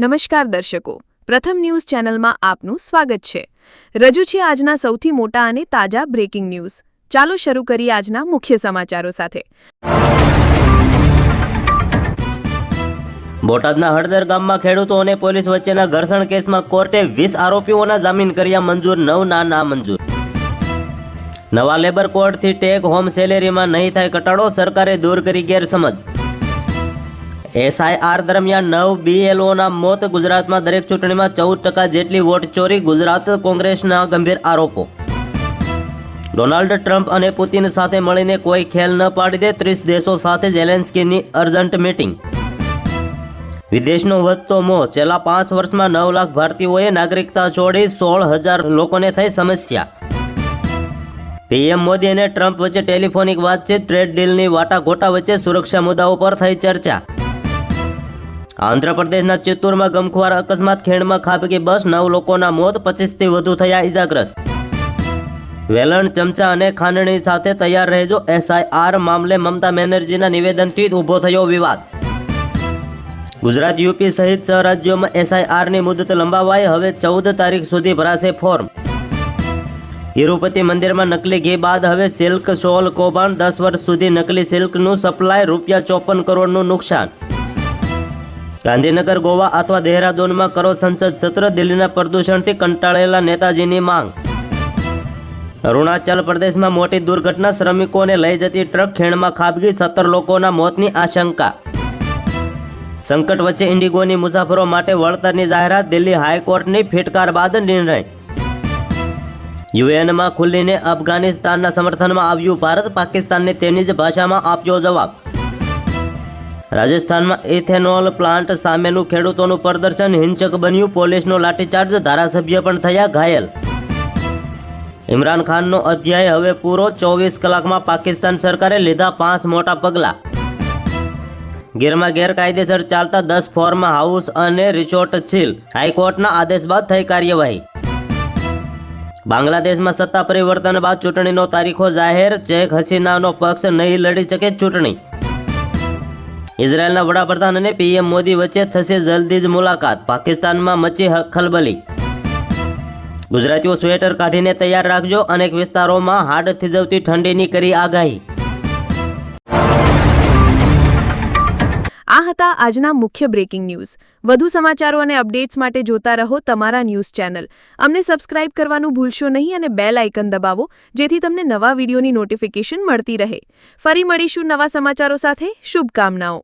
નમસ્કાર દર્શકો. પ્રથમ ન્યૂઝ ચેનલમાં આપનું સ્વાગત છે. રજૂ છે આજના સૌથી મોટા અને તાજા બ્રેકિંગ ન્યૂઝ ચાલો શરૂ કરીએ આજના મુખ્ય સમાચારો સાથે. બોટાદના હળદર ગામમાં ખેડૂતો અને પોલીસ વચ્ચેના ઘર્ષણ કેસમાં કોર્ટે વીસ આરોપીઓના જામીન કર્યા મંજૂર, નવના ના મંજૂર નવા લેબર કોડથી ટેક હોમ સેલેરીમાં નહીં થાય ઘટાડો, સરકારે દૂર કરી ગેરસમજ. એસઆઈઆર દરમિયાન નવ બીએલઓના મોત, ગુજરાતમાં દરેક ચૂંટણીમાં ચૌદ ટકા જેટલી વોટ ચોરી, ગુજરાત કોંગ્રેસના ગંભીર આરોપો. ડોનાલ્ડ ટ્રમ્પ અને પુતિન સાથે મળીને કોઈ ખેલ ન પાડી દે, ત્રીસ દેશો સાથે ઝેલેન્સ્કીની અર્જન્ટ મીટિંગ. વિદેશનો વધતો મોહ, છેલ્લા પાંચ વર્ષમાં નવ લાખ ભારતીયોએ નાગરિકતા છોડી સોળ હજાર લોકોને થઈ સમસ્યા. પીએમ મોદી અને ટ્રમ્પ વચ્ચે ટેલિફોનિક વાતચીત, ટ્રેડ ડીલની વાટાઘોટા વચ્ચે સુરક્ષા મુદ્દાઓ પર થઈ ચર્ચા. આંધ્રપ્રદેશના ચિત્તૂરમાં ગમખ્વાર અકસ્માત, ખેડમાં ખાબકી બસ, નવ લોકોના મોત, પચીસથી વધુ થયા ઇજાગ્રસ્ત વેલણ, ચમચા અને ખાંડણી સાથે તૈયાર રહેજો. એસઆઈઆર મામલે મમતા બેનર્જીના નિવેદનથી ઊભો થયો વિવાદ. ગુજરાત યુપી સહિત છ રાજ્યોમાં એસઆઈઆરની મુદત લંબાવાઈ. હવે ચૌદ તારીખ સુધી ભરાશે ફોર્મ. તિરુપતિ મંદિરમાં નકલી ઘી બાદ હવે સિલ્ક શોલ કૌભાંડ. દસ વર્ષ સુધી નકલી સિલ્કનું સપ્લાય રૂપિયા ચોપન કરોડનું નુકસાન. ગાંધીનગર, ગોવા અથવા દહેરાદૂનમાં કરો સંસદ સત્ર, દિલ્હીના પ્રદૂષણથી કંટાળેલા નેતાજીની માંગ. અરુણાચલ પ્રદેશમાં મોટી દુર્ઘટના, શ્રમિકોને લઈ જતી ટ્રક ખેણમાં ખાબકી, સત્તર લોકોના મોતની આશંકા. સંકટ વચ્ચે ઇન્ડિગોની મુસાફરો માટે વળતરની જાહેરાત, દિલ્હી હાઈકોર્ટની ફિટકાર બાદ નિર્ણય. યુએનમાં ખુલ્લીને અફઘાનિસ્તાનના સમર્થનમાં આવ્યું ભારત, પાકિસ્તાનને તેની જ ભાષામાં આપ્યો જવાબ. રાજસ્થાનમાં ઇથેનોલ પ્લાન્ટ સામેનું ખેડૂતોનું પ્રદર્શન હિંસક બન્યું. પોલીસનો લાઠીચાર્જ ધારાસભ્ય પણ થયા ઘાયલ. ઇમરાન ખાનનો અધ્યાય હવે પૂરો. ચોવીસ કલાકમાં પાકિસ્તાન સરકારે લીધા પાંચ મોટા પગલાં. ગીરમાં ગેરકાયદેસર ચાલતા દસ ફોર્મ હાઉસ અને રિસોર્ટ છીલ હાઈકોર્ટના આદેશ બાદ થઈ કાર્યવાહી. બાંગ્લાદેશમાં સત્તા પરિવર્તન બાદ ચૂંટણીનો તારીખો જાહેર. શેખ હસીનાનો પક્ષ નહીં લડી શકે ચૂંટણી. ઇઝરાયેલના વડાપ્રધાન અને પીએમ મોદી વચ્ચે થશે જલ્દી જ મુલાકાત. પાકિસ્તાનમાં મચી ખલબલી. ગુજરાતીઓ સ્વેટર કાઢીને તૈયાર રાખજો. અનેક વિસ્તારોમાં હાડ થીજવતી ઠંડીની કરી આગાહી. આ હતા આજના મુખ્ય બ્રેકિંગ ન્યૂઝ. વધુ સમાચારો અને અપડેટ્સ માટે જોતા રહો તમારા ન્યૂઝ ચેનલ. અમને સબસ્ક્રાઇબ કરવાનું ભૂલશો નહીં અને બેલ આઇકન દબાવો, જેથી તમને નવા વિડીયોની નોટિફિકેશન મળતી રહે. ફરી મળીશું નવા સમાચારો સાથે. શુભકામનાઓ.